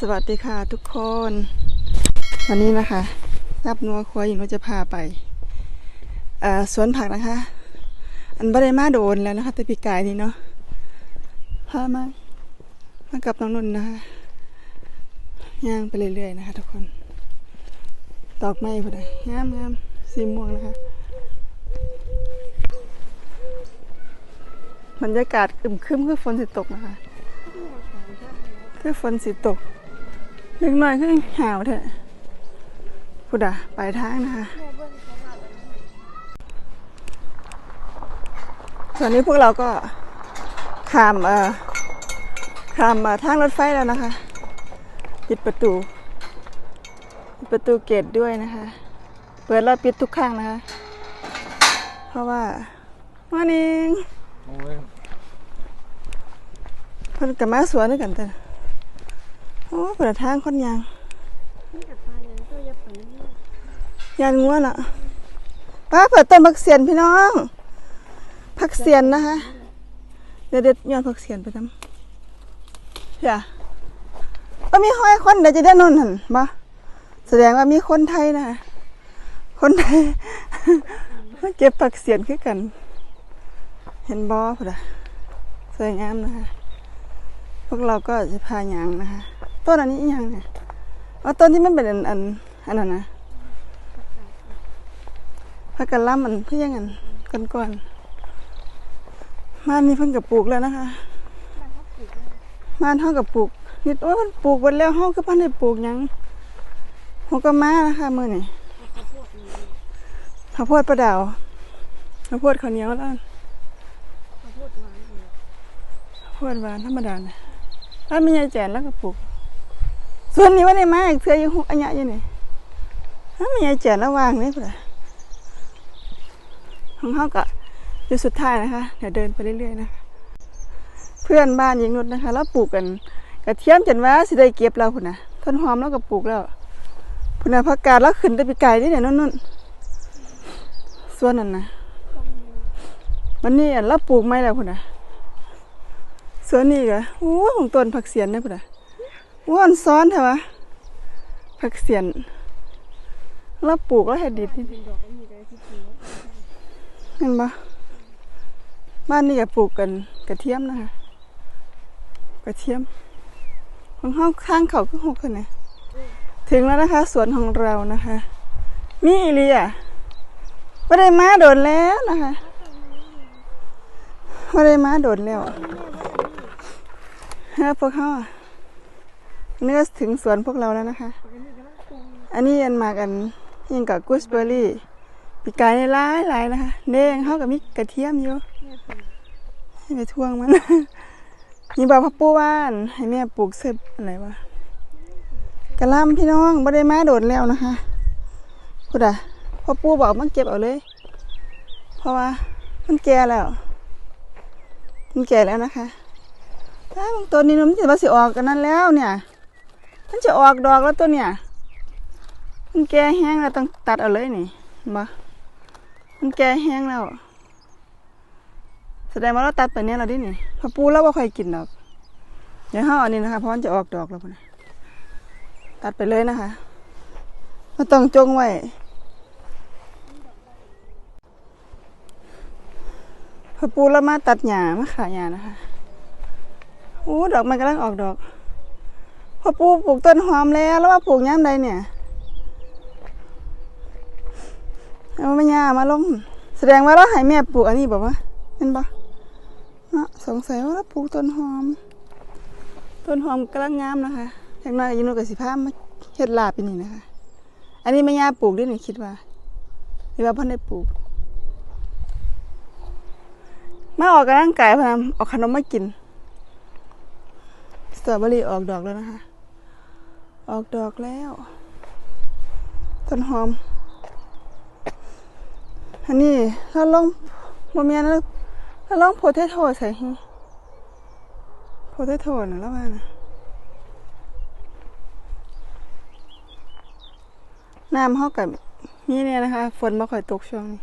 สวัสดีค่ะทุกคน วันนี้นะคะรับนัวครัวหญิงเราจะพาไปสวนผักนะคะ อันบได้มาโดนแล้วนะคะแต่ปีกายนี้เนาะพามามากับน้องนุ่นนะคะย่างไปเรื่อยๆนะคะ ทุกคนดอกไม้พอดีงามงามสีม่วงนะคะบรรยากาศอึมครึมคือฝนสิตกนะคะคือฝนสิตก เล็กน้อยคือหาวเถอะพุดาปลายทางนะคะตอนนี้พวกเราก็ข้ามเอ่อข้ามมาทางรถไฟแล้วนะคะ ปิดประตู ปิดประตูเกตด้วยนะคะ เปิดแล้วปิดทุกข้างนะคะ เพราะว่าวันนี้เพิ่นกับมาสวนด้วยกันแต่โอ้เปิดทางคนยางยานงัวน่ะป้าเปิดต้นผักเสียนพี่น้องผักเสียนนะคะ เดี๋ยวเด็ดยอดผักเสียนไปทำเพี่ยก็มีห้อยคนเดี๋ยวจะได้นนหันบ่แสดงว่ามีคนไทยนะคะคนไทยมาเก็บผักเสียนคือกัน เห็นบ่พุ่นอะสวยงามนะคะ พวกเราก็จะพาหยางนะคะ ต้นอันนี้อีหยังเนี่ยเอาต้นที่มันเป็นอันอันอันนั้นนะพักกันล่ำมันเพื่อยังไงกันก่อนบ้านนี้เพิ่งกับปลูกแล้วนะคะบ้านเท่ากับปลูกนิดโอ้ยปลูกหมดแล้วห้องก็พันได้ปลูกยังหัวก็มานะคะมือนี่ข้าวโพดประดาวข้าวโพดข้าวเหนียวแล้วข้าวโพดหวานธรรมดาเนี่ยถ้ามียายแจนแล้วก็ปลูก ส่วนนี้ว่าได้มาอีกเทืออยู่หุอันยะอยู่นี่ถ้ามียายแจนแล้ววางนี่เพื่อของเขาก็อยู่สุดท้ายนะคะ เดี๋ยวเดินไปเรื่อยๆนะคะเพื่อนบ้านยิงนุชนะคะ แล้วปลูกกันกระเทียมจนว่าสิได้เก็บเราพุ่นนะต้นหอมแล้วก็ปลูกแล้วพุ่นนะผักกาดแล้วขึ้นได้ไปไกลนี่เนี่ยนู่นๆส่วนนั้นนะวันนี้เราปลูกไม่แล้วพุ่นนะส่วนนี้ก็โอ้ของต้นผักเสียนเนี่ยพุ่นนะ ว่านซ้อนเถอะวะผักเสียนแล้วปลูกแล้วให้ดิบนี่เห็นปะบ้านนี่ก็ปลูกกันกระเทียมนะคะกระเทียม ของห้องข้างเขาก็หกคนนะถึงแล้วนะคะ สวนของเรานะคะมีอีเลียไม่ได้มาโดนแล้วนะคะไม่ได้มาโดนแล้วเฮ้ยพวกเขาอะ เนื้อถึงสวนพวกเราแล้วนะคะ อันนี้ยันมากันยังกับกุสเบอร์รี่ปีกายในร้ายหลายนะคะเด้งเขากับมีกระเทียมอยู่ให้ไปทวงมันนี่บอกพ่อปู่ว่าน ให้แม่ปลูกเสบอะไรวะกระลำพี่น้องบ่ได้มาโดดแล้วนะคะพูดอะพ่อปู่บอกมันเก็บเอาเลย เพราะว่ามันแก่แล้ว มันแก่แล้วนะคะถ้าบางตัวนี้มันจะมาสิออกกันนั้นแล้วเนี่ย มันจะออกดอกแล้วตัวเนี่ย มันแก่แห้งแล้วต้องตัดเอาเลยนี่เห็นบ่มันแก่แห้งแล้ว แสดงว่าเราตัดไปเนี้ยเราดินี่พอปูแล้วว่าใครกินดอก เดี๋ยวห้าอันนี้นะคะ เพราะมันจะออกดอกแล้วนะตัดไปเลยนะคะไมาต้องจงไว้พอปูแล้วมาตัดหญ้ามาขายหญ้านะคะโอ้ดอกมันกำลังออกดอก พอปลูกปลูกต้นหอมแล้วแล้วว่าปลูกย้ำใดเนี่ยเอาไม่ยามาลง แสดงว่าเราให้แม่ปลูกอันนี้บอกว่าเห็นปะเนาะสงสัยว่าเราปลูกต้นหอม ต้นหอมกำลังงามนะคะอย่างน้อยอยินกับสิพามาเฮ็ดลาบไปนี่นะคะ อันนี้ไม่ยาปลูกด้วยนี่คิดว่าหรือว่าพ่นได้ปลูกมาออกกำลังกายพนะเออกขนมมากินสตรอเบอรี่ออกดอกแล้วนะคะ ออกดอกแล้ว ต้นหอม อันนี้ถ้าลองบะเมียนะถ้าลองโพเทโต้ใส่หิโพเทโต้นะแล้วว่านะน้ำเขากับนี่เนี่ยนะคะ ฝนม่ค่อยตกช่วงนี้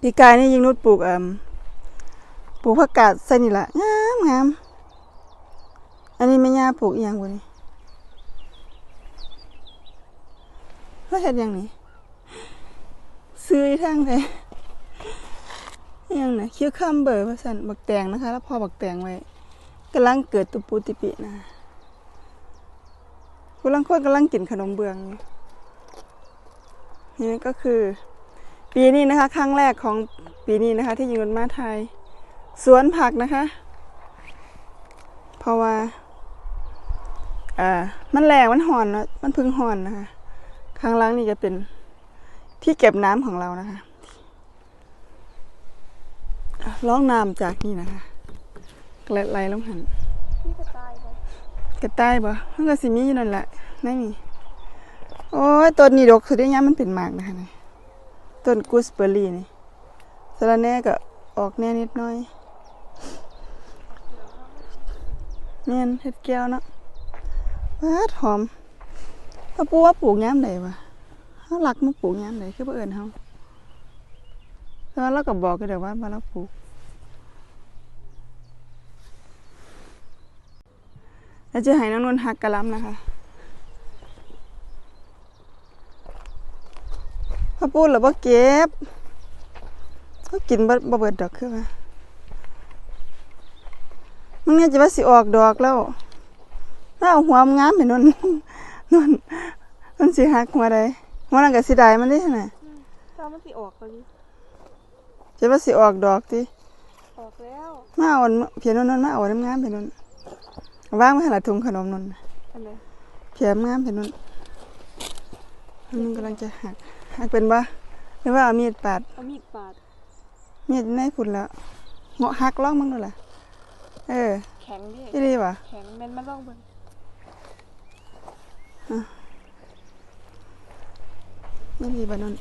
ปีกายนี่ยิงนุดปลูกอ่มปลูกผักกาดใส่นี่แหละงามงามอันนี้ไม่ยาปลูกอีหยังบ่นี่ ว่าเฮ็ดหยังนี่ซื้ออีทางใดอีหยังน่ะคิวคัมเบอร์ว่าซั่นบักแตงนะคะ แล้วพอบักแตงไว้กำลังเกิดตุปูติปินะกำลังคนกำลังกินขนมเบืองนี่ก็คือ ปีนี้นะคะ ครั้งแรกของปีนี้นะคะ ที่ยิงรถมาไทย สวนผักนะคะ เพราะว่าอ่ามันแรงมันห่อนเนอะมันพึ่งห่อนนะคะ ข้างล่างนี่จะเป็นที่เก็บน้ำของเรานะคะอะล่องน้ำจากนี่นะคะไหลไหลลงหันพี่จะตายบ่กระต่ายบ่มันก็สิมีอยู่นั่นแหละไม่มีโอ้ยต้นนี้ดกสุดที่ยามมันเป็นหมากนะคะนี่ต้นกูสเบอร์รี่นี่สะระแน่ก็ออกแน่นิดน่อยเนียนเฮ็ดแก้วเนาะว้าดหอม พ่อปู่ว่าปลูกยามใดวะเฮารักมาปลูกยามใดคือบ่เอิ้นเฮาแต่ว่าเราก็บอกกันเด้อว่าว่าเราปลูก แล้วจะให้น้องนนท์หักกระลำนะคะพอพูดแล้วบ่เก็บเขากินบ่บ่เบิดดอกคือว่ามึงเนี่ยจะว่าสิออกดอกแล้วถ้าเอาหัวมงามไปนนน นนนสิหักหัวใดหัวนั้นก็สิได้มันได้หั่นน่ะถ้ามันสิออกก็ดิจะว่าสิออกดอกติออกแล้วมาเอาอันเพียนนนท์มาเอาน้ำงามไปนนวางไว้ให้ละถุงขนมนนอันไหนเพียมงามเป็นนุ่นมันกำลังจะหักหักเป็นปะหรือว่าเอามีดปาดเอามีดปาดมีดในคุณแล้วเหงาะหักล่องมั้งดูล่ะเออแข็งดิที่ดีวะแข็งแม่นมันต้องเบิ่ง ไม่ดีปะนุ่น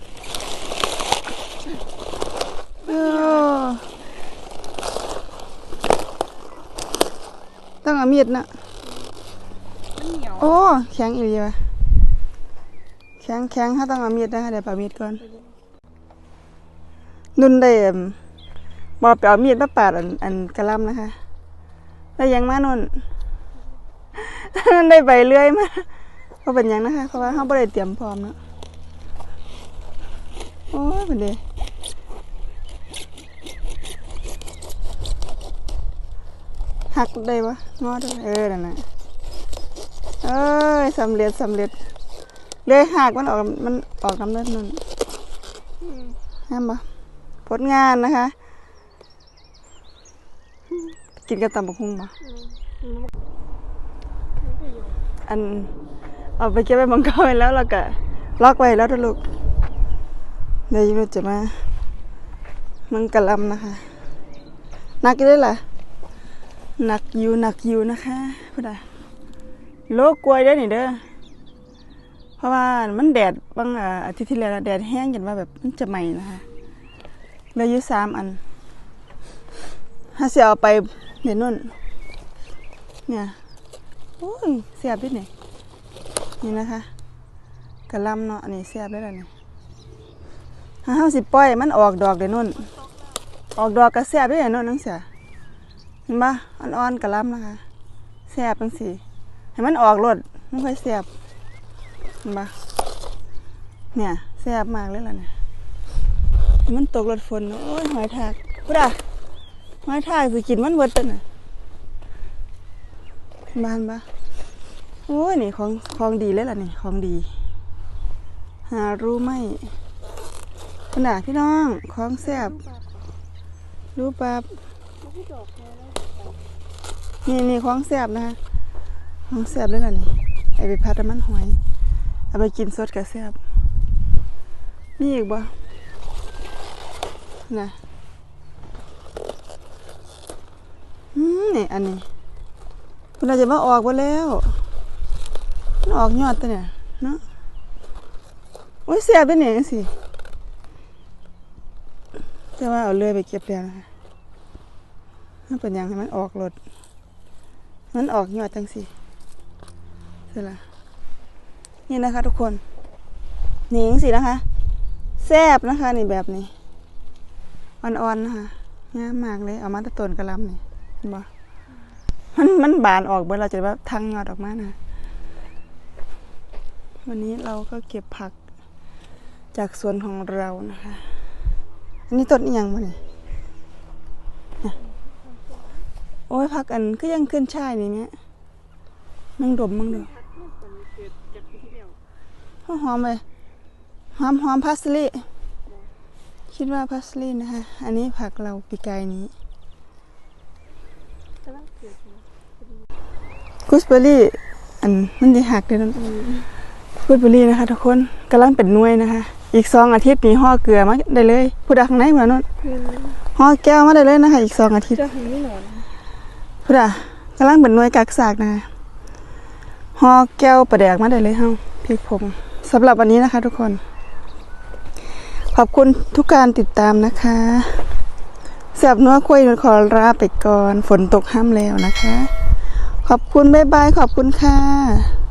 เออต้องเอามีดนะมันเหนียวโอ้ แข็งอีหลีวะแข็งแข็งถ้าต้องเอามีดนะคะเดี๋ยวไปเอามีดก่อน นุ่นได้เอิ่มบอไปเอามีดมาปาดอันอันกระหลำนะคะ ได้หยังมานุ่นได้ใบเลื่อยมา ก็เป็นหยังนะคะ เพราะว่าเขาไม่ได้เตรียมพร้อมเนาะโอ้ยเป็นเดหักได้ปะงอได้เออนั่นน่ะเอ้ยสำเร็จสำเร็จเลื่อยหักมันออกมันออกน้ำเลือดนุ่นอืมห้ามปะผลงานนะคะ กินกับตำบักหุ่งปะอืมอืมมันก็อยู่อัน เอาไปเก็บไว้บังเกาไว้แล้วเราก็ล็อกไว้แล้วทุกลูกเดี๋ยวยูนุจะมา มังกะลำนะคะหนักอยู่ด้วยล่ะหนักอยู่หนักอยู่นะคะพูดอะโลกกล้วยเด้อนี่เด้อเพราะว่ามันแดดบางอาทิตย์ที่แล้วแดดแห้งจนว่าแบบมันจะไหม้นะคะเหลยอยู่สามอันถ้าเสียเอาไปเดี๋ยวนุ่นเนี่ยโอ้ยเสียบด้วยเนี่ย นี่นะคะกระลำเนาะนนี้เสียบได้แล้วเนี่ยถ้าสิบปล่อยมันออกดอกเดี๋ยวนุ่น ออกดอกก็เสียบได้เนี่ยนุ่นนังเสียเห็นปะอ่อนๆกระลำนะคะเสียบจังสิให้มันออกรดไมันค่อยเสียบเห็นปะเนี่ยเสียบมากเลยล่ะเนี่ยมันตกรถฝนโอ้ยหอยทากพุดอะหอยทากสิกินมันเบิดตัวน่ะบ้านปะ โอ้ยนี่ของของดีเลยล่ะนี่ของดี หารู้ไหมขนาดพี่น้องของแซบรู้ปับมันก็ดอกแค่แล้วนี่นี่ของแซบนะคะของแซบเลยล่ะนี่ไอไปพัดมันหอยเอาไปกินสดกับแซบมีอีกบ่นะอืมนี่อันนี้คุณอาจจะมาออกบ่แล้ว ออกยอดตัวเนี่ยเนาะโอ้ยแซ่บตัวเนี่ยสิแต่ว่าเอาเลื่อยไปเก็บแล้วนะคะมันเป็นยังให้มันออกรถมันออกยอดจังสิเสร็จละนี่นะคะ ทุกคนนี่จังสินะคะแซบนะคะนี่แบบนี้อ่อนๆนะคะงามมากเลยเอามาตะต้นกระลำนี่เห็นบ่มันมันบานออกเมื่อเราจะแบบทางยอดออกมานะ วันนี้เราก็เก็บผักจากสวนของเรานะคะ อันนี้ต้นอีหยังบ่นี่เนี่ยโอ้ยผักอันก็ยังขึ้นช่ายนี่เนี่ยมังดมมังดมเกิดจากปีที่แล้วหอมเลยหอมหอมพาสลีคิดว่าพาสลีนะคะ อันนี้ผักเราปีกายนี้กำลังเกิดอยู่กูสเบอรี่ อันมันจะหักเลยนะ กูสเบอรี่นะคะทุกคนกำลังเป็นน่วยนะคะ อีกสองอาทิตย์มีห่อเกลือมาได้เลยผู้ดักข้างในเหมือนนั้นเพื่อนห่อแก้วมาได้เลยนะคะ อีกสองอาทิตย์เจ้าเห็นไม่หนอนผู้ดักกำลังเป็นน่วยกักสากนะคะห่อแก้วประแดกมาได้เลยเฮ้าพริกผงสำหรับวันนี้นะคะ ทุกคน ขอบคุณทุกการติดตามนะคะเสียบนัวคุยขอลาไปก่อนฝนตกห้ามแล้วนะคะ ขอบคุณบ๊ายบายขอบคุณค่ะ